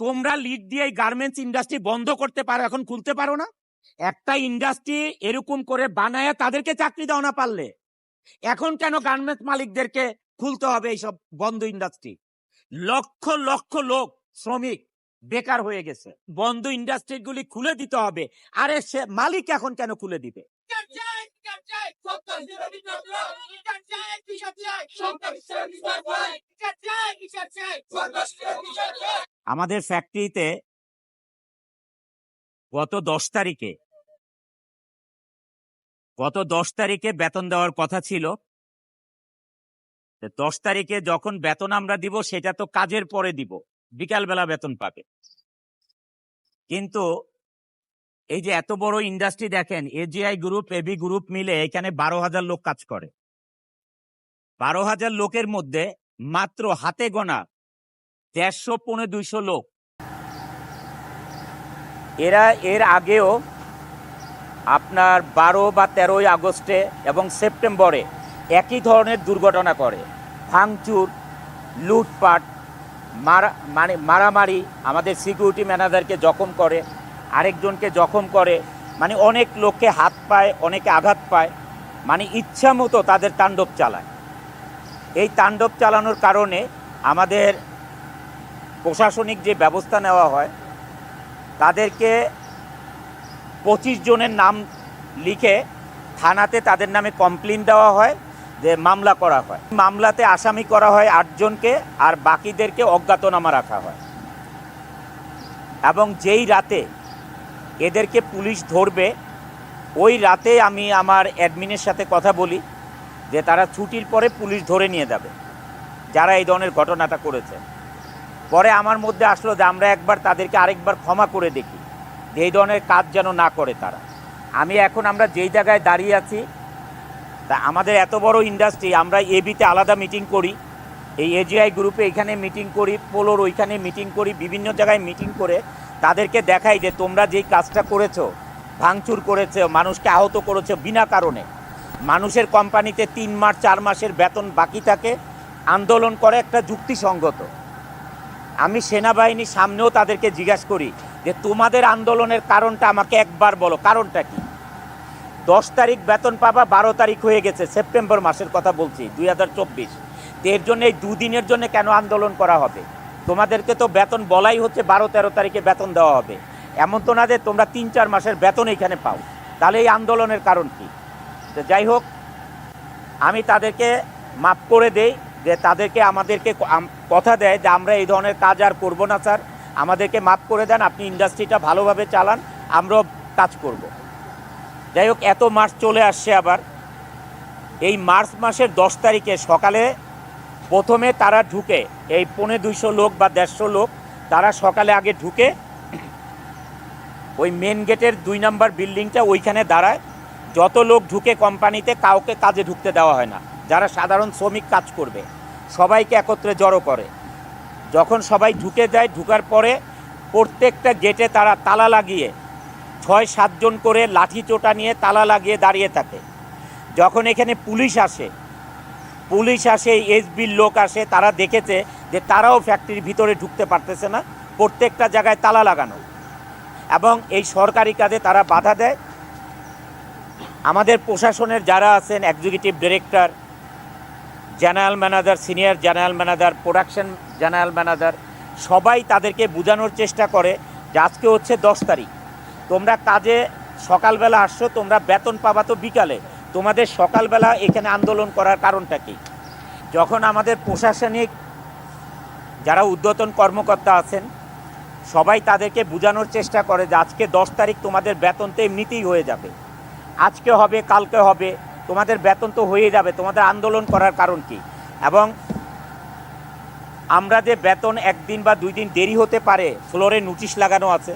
তোমরা লিড দিয়ে এই গার্মেন্টস ইন্ডাস্ট্রি বন্ধ করতে পারো এখন খুলতে পারো না একটা ইন্ডাস্ট্রি এরকম করে বানায় তাদেরকে চাকরি দাও না পারলে এখন কেন গার্মেন্টস মালিকদেরকে খুলতে হবে এইসব বন্ধ ইন্ডাস্ট্রি লক্ষ লক্ষ লোক শ্রমিক বেকার হয়ে গেছে বন্ধ ইন্ডাস্ট্রি গুলি খুলে দিতে হবে আরে সে মালিক এখন কেন খুলে দিবে আমাদের ফ্যাক্টরিতে গত দশ তারিখে, গত দশ তারিখে বেতন দেওয়ার কথা ছিল। দশ তারিখে যখন বেতন আমরা দিব, সেটা তো কাজের পরে দিব। বিকালবেলা বেতন পাবে। কিন্তু এই যে এত বড় ইন্ডাস্ট্রি দেখেন এজিআই গ্রুপ এবি গ্রুপ মিলে এখানে বারো হাজার লোক কাজ করে। বারো হাজার লোকের মধ্যে মাত্র হাতে গোনা দেড়শো পৌনে দুইশো লোক। এরা এর আগেও আপনার বারো বা তেরোই আগস্টে এবং সেপ্টেম্বরে একই ধরনের দুর্ঘটনা করে। ভাঙচুর, লুটপাট, মারা মানে মারামারি আমাদের সিকিউরিটি ম্যানেজারকে জখম করে, আরেকজনকে জখম করে মানে অনেক লোককে হাত পায়, অনেকে আঘাত পায় মানে ইচ্ছা মতো তাদের তাণ্ডব চালায়। এই তাণ্ডব চালানোর কারণে আমাদের প্রশাসনিক যে ব্যবস্থা নেওয়া হয়, তাদেরকে পঁচিশ জনের নাম লিখে থানাতে তাদের নামে কমপ্লেন দেওয়া হয়, যে মামলা করা হয়। মামলাতে আসামি করা হয় আটজনকে আর বাকিদেরকে অজ্ঞাতনামা রাখা হয়। এবং যেই রাতে এদেরকে পুলিশ ধরবে, ওই রাতে আমি আমার অ্যাডমিনের সাথে কথা বলি, যে তারা ছুটির পরে পুলিশ ধরে নিয়ে যাবে, যারা এই ধরনের ঘটনাটা করেছে। পরে আমার মধ্যে আসলো যে আমরা একবার তাদেরকে আরেকবার ক্ষমা করে দেখি। এই ধরনের কাজ যেন না করে তারা। আমি এখন আমরা যেই জায়গায় দাঁড়িয়ে আছি, তা আমাদের এত বড় ইন্ডাস্ট্রি, আমরা এবিতে আলাদা মিটিং করি, এই এজিআই গ্রুপে এখানে মিটিং করি, পোলোর ওইখানে মিটিং করি, বিভিন্ন জায়গায় মিটিং করে তাদেরকে দেখাই যে তোমরা যেই কাজটা করেছ, ভাঙচুর করেছ, মানুষকে আহত করেছ বিনা কারণে। মানুষের কোম্পানিতে তিন মাস, চার মাসের বেতন বাকি থাকে, আন্দোলন করে একটা যুক্তিসঙ্গত। আমি সেনাবাহিনীর সামনেও তাদেরকে জিজ্ঞাসা করি যে তোমাদের আন্দোলনের কারণটা আমাকে একবার বলো, কারণটা কি? দশ তারিখ বেতন পাবা, বারো তারিখ হয়ে গেছে, সেপ্টেম্বর মাসের কথা বলছি, দুই হাজার চব্বিশ। এর জন্য এই দুদিনের জন্য কেন আন্দোলন করা হবে? তোমাদেরকে তো বেতন বলাই হচ্ছে, বারো তেরো তারিখে বেতন দেওয়া হবে। এমন তো না যে তোমরা তিন চার মাসের বেতন এখানে পাও। তাহলে এই আন্দোলনের কারণ কি? তো যাই হোক, আমি তাদেরকে মাফ করে দেই যে তাদেরকে আমাদেরকে কথা দেয় যে আমরা এই ধরনের কাজ আর করব না, স্যার। আমাদেরকে মাফ করে দেন, আপনি ইন্ডাস্ট্রিটা ভালোভাবে চালান, আমরাও কাজ করব। যাই হোক, এত মার্চ চলে আসছে আবার। এই মার্চ মাসের দশ তারিখে সকালে প্রথমে তারা ঢুকে, এই পৌনে দুইশো লোক বা দেড়শো লোক, তারা সকালে আগে ঢুকে ওই মেন গেটের দুই নম্বর বিল্ডিংটা ওইখানে দাঁড়ায়। যত লোক ঢুকে কোম্পানিতে কাউকে কাজে ঢুকতে দেওয়া হয় না। যারা সাধারণ শ্রমিক কাজ করবে, সবাইকে একত্রে জড়ো করে। যখন সবাই ঢুকে যায়, ঢুকার পরে প্রত্যেকটা গেটে তারা তালা লাগিয়ে ছয় সাতজন করে লাঠি চোটা নিয়ে তালা লাগিয়ে দাঁড়িয়ে থাকে। যখন এখানে পুলিশ আসে পুলিশ আসে এসবির লোক আসে, তারা দেখেছে যে তারাও ফ্যাক্টরির ভিতরে ঢুকতে পারতেছে না, প্রত্যেকটা জায়গায় তালা লাগানো। এবং এই সরকারি কাজে তারা বাধা দেয়। আমাদের প্রশাসনের যারা আছেন executive director general manager, senior general manager, production general manager, সবাই তাদেরকে বোঝানোর চেষ্টা করে যে আজকে হচ্ছে দশ তারিখ। তোমরা কাজে সকালবেলা আসছো, তোমরা বেতন পাবা তো বিকালে। তোমাদের সকালবেলা এখানে আন্দোলন করার কারণটা কি? যখন আমাদের প্রশাসনিক যারা ঊর্ধ্বতন কর্মকর্তা আছেন, সবাই তাদেরকে বোঝানোর চেষ্টা করে যে আজকে দশ তারিখ তোমাদের বেতন তো এমনিতেই হয়ে যাবে। আজকে হবে, কালকে হবে তোমাদের বেতন তো হয়ে যাবে, তোমাদের আন্দোলন করার কারণ কি? এবং আমরা যে বেতন একদিন বা দুই দিন দেরি হতে পারে, ফ্লোরে নোটিশ লাগানো আছে